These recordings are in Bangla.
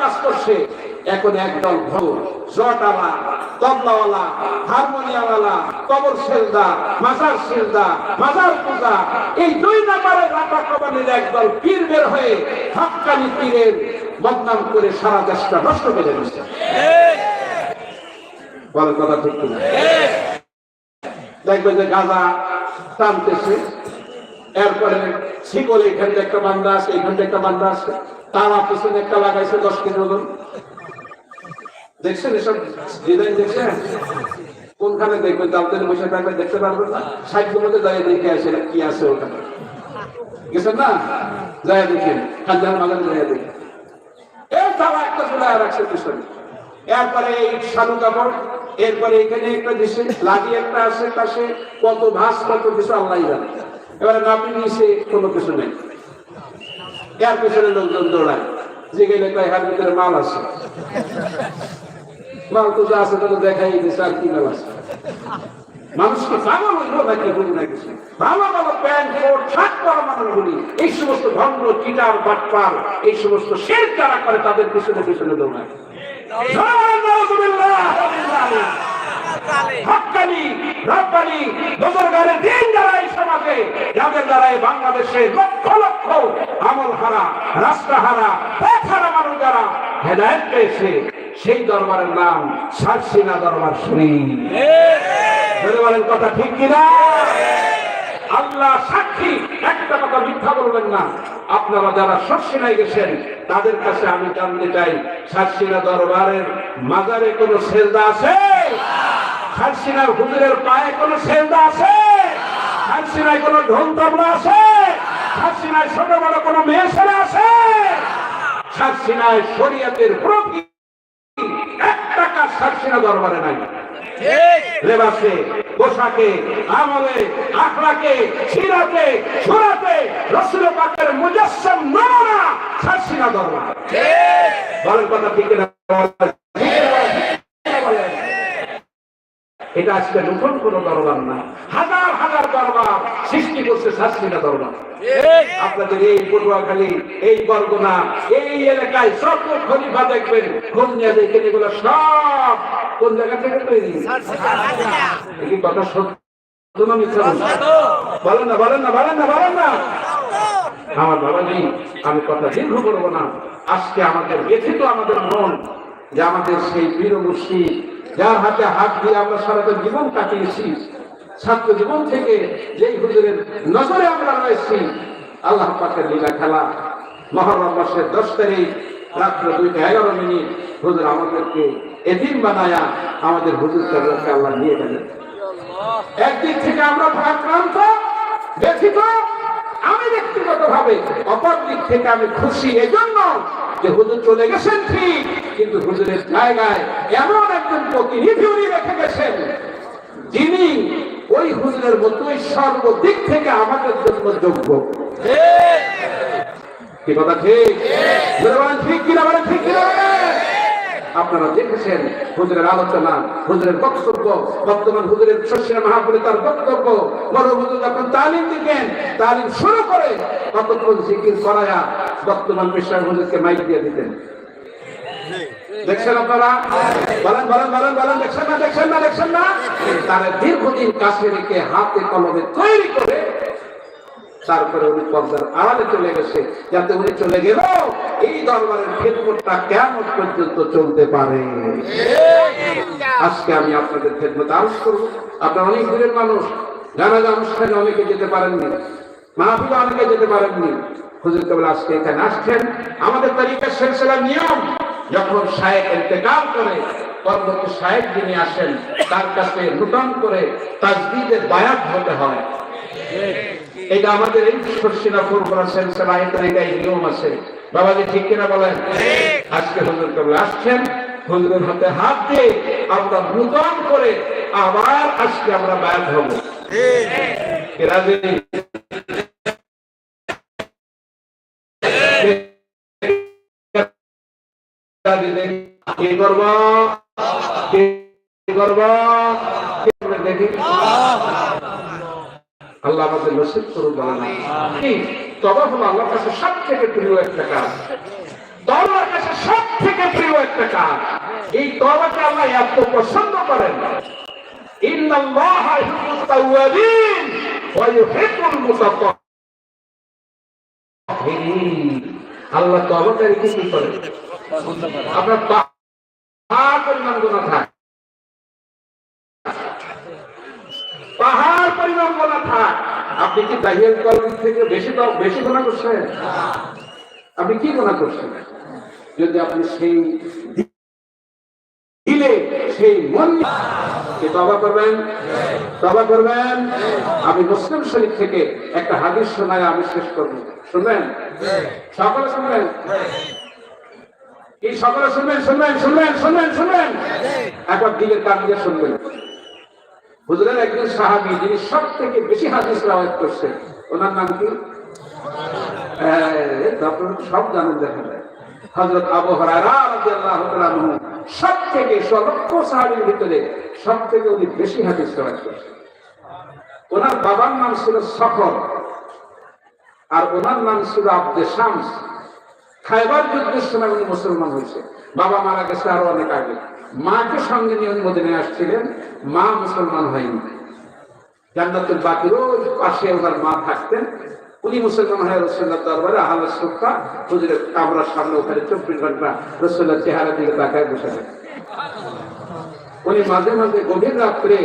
কাজ করছে। এখন একদল ভোর, জটালা তবলাওয়ালা হারমোনিয়ামওয়ালা কবর সেলদা মাজার সেলদা মাজার এই দুই রাটা কমানির একদল পীর বের হয়ে হকানি পীরের বদনাম করে সারা দেশটা নষ্ট করে দিচ্ছে দেখবে যে গাঁজা টানতেছে। এরপরে শিকল এখান থেকে একটা বান্ধা আছে থেকে একটা বান্ধা আছে তারা পিছনে একটা লাগাইছে, দশ কেজি ওজন। দেখছেন এসব ডিজাইন দেখছেন? কোনখানে দেখবেন দামদের বসে থাকবে দেখতে পারবেন না। সাইড গুলোতে দাঁড়িয়ে দেখে আসে কি আছে ওখানে গেছেন না? যাই দেখেন হাজার মাজার যাই দেখেন এই তারা একটা চলে রাখছে পিছনে। এরপরে এই সাধু কাপড়, এরপরে এখানে একটা দেশে লাঠি একটা আছে পাশে, কত ভাস কত কিছু আল্লাহ জানে। এবারে নাপি নিচে কোনো কিছু নেই। এর পেছনে লোকজন দৌড়ায়। যে গেলে কয় হার ভিতরে মাল আছে। মাল তো যা আছে তা তো দেখাই দিচ্ছে আর কি মাল আছে? মানুষকে বুঝি না কিছু ভালো ভালো প্যান্ট, কোট, শার্ট পরা এই সমস্ত ভণ্ড চিটার এই সমস্ত যারা করে, তাদের পিছনে পিছনে দৌড়ায়। হকানি দিন যারা এই সমাজে বাংলাদেশে লক্ষ লক্ষ আমল হারা, রাস্তা হারা হারা মানুষ যারা হেদায়ত পেয়েছে, সেই দরবারের নাম সারসিনা দরবার শুনি। বলেন কথা ঠিক কিনা? আল্লাহ সাক্ষী, একটা কথা মিথ্যা বলবেন না। আপনারা যারা শস্যিনায় গেছেন, তাদের কাছে আমি জানতে চাই শাসিনা দরবারের মাজারে কোন সেলদা আছে? শাসিনার হুজুরের পায়ে কোন সেলদা আছে? শাসিনায় কোন ঢোল তবলা আছে? শাসিনায় ছোট বড় কোন মেয়ে ছেলে আছে? শাসিনায় শরীয়তের প্রতি এক টাকা শাসিনা দরবারে নাই। লেবাসে পোশাকে আমলে আখড়াকে সিরাতে সুরাতে রসুল পাকের মুজাসসাম নমুনা শাসিনা দরবার। বলেন কথা ঠিক না এটা আজকে নতুন কোন দরবার না। হাজার দরবার সৃষ্টি করছে শাসিনা দরবার আপনাদের এই পটুয়াখালী এই বরগুনা এই এলাকায় সব খলিফা দেখবেন খোঁজ দেখেন এগুলো সব কোন জায়গা থেকে তৈরি? এই কথা সত্য না মিথ্যা বলেন না বলেন না বলেন না বলেন না। আমার বাবা নেই আমি কথা দীর্ঘ করব না। আজকে আমাদের ব্যথিত আমাদের মন যে আমাদের সেই বীর যার হাতে হাত দিয়ে আমরা সারাটা জীবন কাটিয়েছি ছাত্র জীবন থেকে যেই হুজুরের নজরে আমরা রয়েছি, আল্লাহ পাকের লীলা খেলা। মহরম মাসের দশ তারিখ, রাত্র দুইটা এগারো মিনিট, হুজুর আমাদেরকে এদিন বানায়া আমাদের হুজুর সাহেবকে আল্লাহ নিয়ে গেলেন। একদিক থেকে আমরা ভারাক্রান্ত ব্যথিত আমি ব্যক্তিগত ভাবে অপর দিক থেকে আমি খুশি এজন্য যে হুজুর চলে গেছেন ঠিক, কিন্তু হুজুরের জায়গায় এমন একজন প্রতিনিধি উনি রেখে গেছেন, যিনি ওই হুজুরের মতোই সর্বদিক থেকে আমাদের জন্য যোগ্য। আপনারা দেখেছেন হুজুরের আলোচনা, হুজুরের বক্তব্য, বর্তমান হুজুরের শস্যের মাহাপুরে তার বক্তব্য। বড় হুজুর যখন তালিম দিতেন, তালিম শুরু করে কতক্ষণ জিকির করায়া বর্তমান বিশ্বাস হুজুরকে মাইক দিয়ে দিতেন। দেখছেন আপনারা? বলেন বলেন বলেন বলেন, দেখছেন না দেখছেন না দেখছেন না? তারা দীর্ঘদিন রেখে হাতে কলমে তৈরি করে তারপরে উনি পর্দার আড়ালে চলে গেছে, যাতে উনি চলে গেল এই দরবারের খেদমতটা কেমন পর্যন্ত চলতে পারে। আজকে আমি আপনাদের খেদমত আরজ করব। আপনারা অনেক দূরের মানুষ, জানাজা অনুষ্ঠানে অনেকে যেতে পারেননি, মাহফিলে অনেকে যেতে পারেননি। হুজুর কেবল আজকে এখানে আসছেন। আমাদের তালিকার সিলসিলার নিয়ম যখন শায়েক ইন্তেকাল করে পরবর্তী শায়েক যিনি আসেন তার কাছে নূতন করে তাজদিদের বায়াত হতে হয়। এটা আমাদের এই শর্ষিনা ফুরফুরা সেলসিলা এই তালিকায় নিয়ম আছে। বাবাজি ঠিক কিনা বলেন? আজকে হুজুর কেবল আসছেন হুজুরের হাতে হাত দিয়ে আমরা নূতন করে আবার আজকে আমরা বায়াত হব। রাজি কি করব? কি করব? দেখি। আল্লাহ আমাদের নসিব করুন তবা হলো আল্লাহর কাছে সব থেকে প্রিয় একটা কাজ। তবার কাছে সব থেকে প্রিয় একটা কাজ। এই তবাকে আল্লাহ এত পছন্দ করেন। আল্লাহ তবাকারীকে কি করে? পাহাড় পরিমাণ থাকে। আপনি কি থেকে বেশি বেশি গোনা করছেন? আপনি কি গোনা করছেন? যদি আপনি সেই দিলে, সেই মন কি তবা করবেন? তবা করবেন? আমি মুসলিম শরীফ থেকে একটা হাদিস শোনায় আমি শেষ করব। শুনবেন? সকলে শুনবেন? কি সকলে শুনবেন শুনবেন শুনবেন শুনবেন শুনবেন। একবার দিলের কান দিয়ে শুনবেন। হুজুরের একজন সাহাবি যিনি সব থেকে বেশি হাদিস রাওয়াত করছেন ওনার নাম কি? সব জানেন দেখা যায়। হযরত আবু তাআলা সব থেকে সলক্ষ সাহাবীর ভিতরে সব থেকে উনি বেশি হাদিস রাওয়াত করছেন। ওনার বাবার নাম ছিল সফর আর ওনার নাম ছিল আব্দে শামস। খাইবার যুদ্ধের সময় উনি মুসলমান হয়েছে। বাবা মারা গেছে আরও অনেক আগে। মাকে সঙ্গে নিয়ে উনি মদিনায় আসছিলেন। মা মুসলমান হয়নি। জান্নাতুল বাকির ওই পাশে ওনার মা থাকতেন। উনি মুসলমান হয়ে রসুল্লাহ দরবারে আহলে সুখা হুজুরের কামরার সামনে ওখানে চব্বিশ ঘণ্টা রসুল্লাহ চেহারা দিকে তাকায় বসে থাকেন উনি মাঝে মাঝে গভীর রাত্রে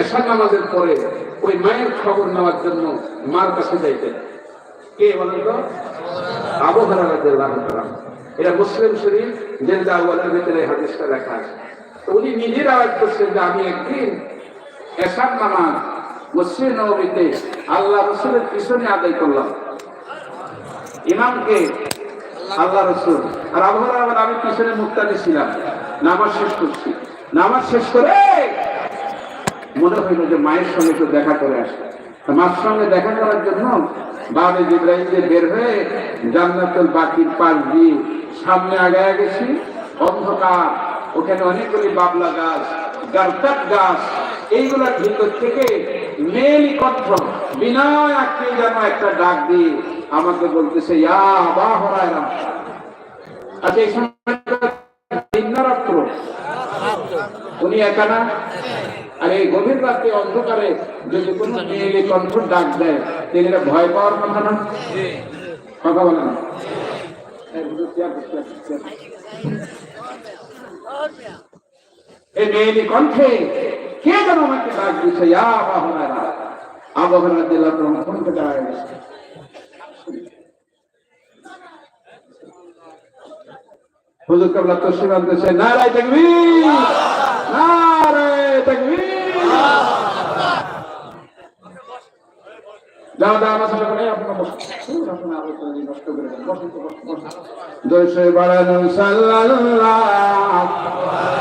এসা নামাজের পরে ওই মায়ের খবর নেওয়ার জন্য মার কাছে যাইতেন। কে বলেন তো? রাদিয়াল্লাহু তাআলা এটা মুসলিম শরীফ আউয়ালের ভিতরে হাদিসটা লেখা আছে। উনি নিজের আওয়াজ করছেন যে আমি একদিন এসার নামাজ মসজিদ নবীতে আল্লাহ রসুলের পিছনে আদায় করলাম। ইমামকে আল্লাহ রসুল, আর আবহাওয়া আবার আমি পিছনে মুক্তাদি ছিলাম। নামাজ শেষ করছি। নামাজ শেষ করে মনে হইল যে মায়ের সঙ্গে একটু দেখা করে আসে তো মার সঙ্গে দেখা করার জন্য বাবে জিব্রাহিম যে বের হয়ে জান্নাতুল বাকির পাশ দিয়ে সামনে আগায় গেছি। অন্ধকার, ওখানে অনেকগুলি বাবলা গাছ গার্তাক গাছ, এইগুলোর ভিতর থেকে মেলি কণ্ঠ, বিনয় যেন একটা ডাক দিয়ে আমাকে বলতেছে, ইয়া বা হরায়রাম আচ্ছা এই সময় উনি একা না? আর এই গভীর রাতে অন্ধকারে যদি কোনো মেয়েলি কণ্ঠ ডাক দেয়, তিনি এটা ভয় পাওয়ার কথা না? কথা বলে না। এই মেয়েলি নারায় তাকবীর! দোষে বাড়ানো সাল্লাল্লাহ সাল্লাল্লাহু।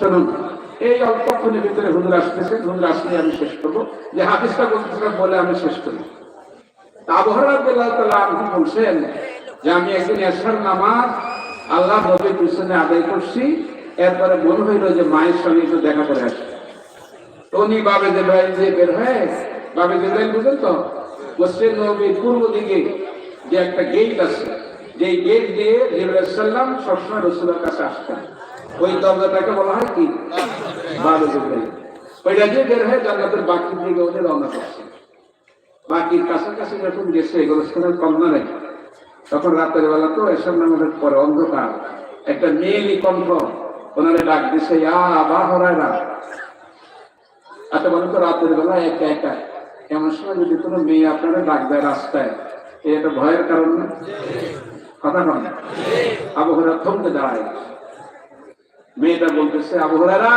শুনুন এই অল্পক্ষণের ভিতরে হুজুর আসতেছে, হুজুর আসলে আমি শেষ করব। যে হাদিসটা বলতেছিলাম বলে আমি শেষ করি। আবহাওয়া আপনি বলছেন যে, আমি একদিন এসার নামাজ আল্লাহ নবীর পিছনে আদায় করছি। এরপরে মনে হইল যে মায়ের সঙ্গে একটু দেখা করে আসি। উনি বাবে দেবাইল দিয়ে বের হয়ে, বাবে দেবাইল বুঝলেন তো? পশ্চিম নবীর পূর্ব দিকে যে একটা গেট আছে, যে গেট দিয়ে জিবরাইসাল্লাম সবসময় রসুলের কাছে আসতেন। ওই দরজাটাকে বলা হয় কি বাবে দেবাইল ওইটা দিয়ে বের হয়ে জান্নাতের বাকির দিকে উনি রওনা করছেন বাকির কাছাকাছি যখন গেছে শোনার কন্যা নেই তখন রাতের বেলা তো এসব নামের পরে অন্ধকার একটা মেয়েলি কণ্ঠ ওনারে ডাক দিছে আবা হরায়রা আচ্ছা বলেন তো রাতের বেলা একা একা এমন সময় যদি কোনো মেয়ে আপনারা ডাক দেয় রাস্তায় একটা ভয়ের কারণ না কথা কন আবহাওয়া থমকে দাঁড়ায় মেয়েটা বলতেছে আবহাওয়ারা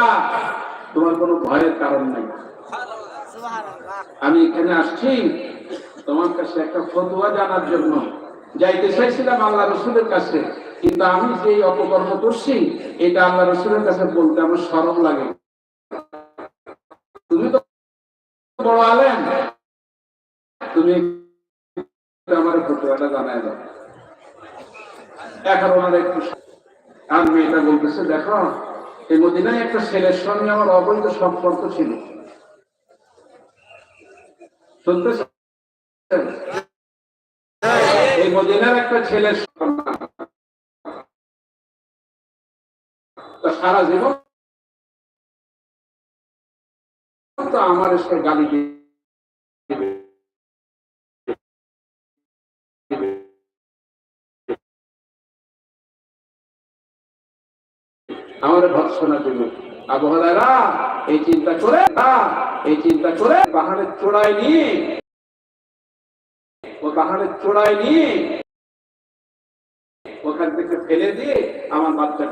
তোমার কোনো ভয়ের কারণ নাই। আমি এখানে আসছি তোমার কাছে একটা ফতুয়া জানার জন্য। যাইতে চাইছিলাম আল্লাহ রসুলের কাছে, কিন্তু আমি যে অপকর্ম করছি, এটা আল্লাহ রসুলের কাছে বলতে আমার সরম লাগে। তুমি তো বড় আলেন তুমি আমার ফটোটা জানাই দাও। এখন ওনারা একটু আর মেয়েটা বলতেছে, দেখো, এই মদিনায় একটা ছেলের সঙ্গে আমার অবৈধ সম্পর্ক ছিল। এই মদিনার একটা ছেলের সারা জীবন তো আমার এসে গালি দিবে আমার ভৎসনা দিল। আবহাওয়ারা এই চিন্তা করে না, এই চিন্তা করে পাহাড়ের চূড়ায় নিয়ে ও পাহাড়ের চূড়ায় নিয়ে ওখান থেকে ফেলে দিয়ে আমার করতে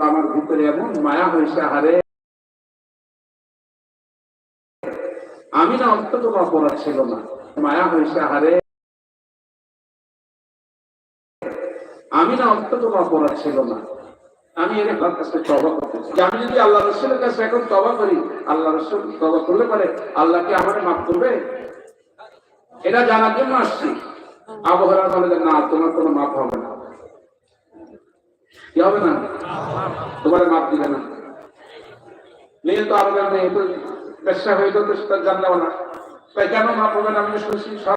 আমার ভিতরে এমন মায়া হয়েছে হারে আমি না অন্তত অপরাধ ছিল না। মায়া হয়েছে হারে আমি না অন্তত অপরাধ ছিল না। আমি এর কাছে তবা করতে চাই। আমি যদি আল্লাহ রসুলের কাছে এখন তবা করি আল্লাহ রসুল তবা করলে পারে? আল্লাহ কি আমাকে মাফ করবে? এটা জানার জন্য আসছি। আবহাওয়া বলে যে, না তোমার কোনো মাফ হবে না। কি হবে না? তোমার মাপ দিবে না। মেয়ে তো আরও জানবে পেশা হয়ে যেত সেটা জানলেও না তাই কেন মাপ হবে না? আমি শুনছি